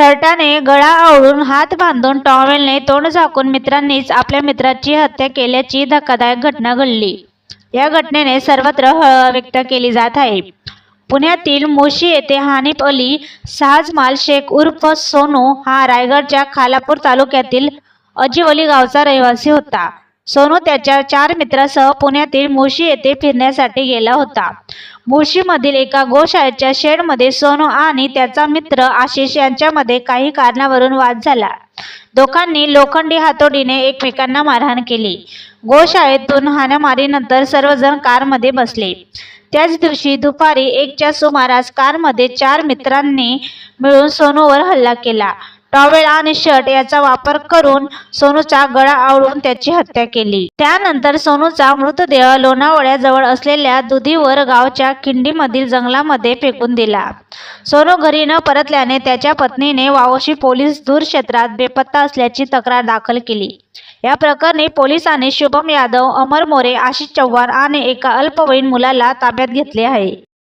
शर्टाने गळा आवळून हात बांधून टॉवेलने तोंड झाकून मित्रांनीच आपल्या मित्राची हत्या केल्याची धक्कादायक घटना घडली. या घटनेने सर्वत्र हळहळ व्यक्त केली जात आहे. पुण्यातील मोशी येथे हानिफ अली साहजमाल शेख उर्फ सोनू हा रायगडच्या खालापूर तालुक्यातील अजिवली गावचा रहिवासी होता. सोनू त्याच्या चार मित्रासह पुण्यातील मोशी येथे फिरण्यासाठी गेला होता. मुळशीमधील एका गोशाळेच्या शेडमध्ये सोनू आणि त्याचा मित्र आशिष यांच्यामध्ये काही कारणावरून वाद झाला. दोघांनी लोखंडी हातोडीने एकमेकांना मारहाण केली. गोशाळेतून हाणामारीनंतर सर्वजण कारमध्ये बसले. त्याच दिवशी दुपारी एकच्या सुमारास कारमध्ये चार मित्रांनी मिळून सोनूवर हल्ला केला. टॉवेल आणि शर्ट याचा वापर करून सोनूचा गळा आवळून त्याची हत्या केली. त्यानंतर सोनूचा मृतदेह लोणावळ्याजवळ असलेल्या दुधीवर गावच्या खिंडीमधील जंगलामध्ये फेकून दिला. सोनू घरी न परतल्याने त्याच्या पत्नीने वावशी पोलीस दूर क्षेत्रात बेपत्ता असल्याची तक्रार दाखल केली. या प्रकरणी पोलिसांनी शुभम यादव अमर मोरे आशिष चव्हाण आणि एका अल्पवयीन मुलाला ताब्यात घेतले आहे.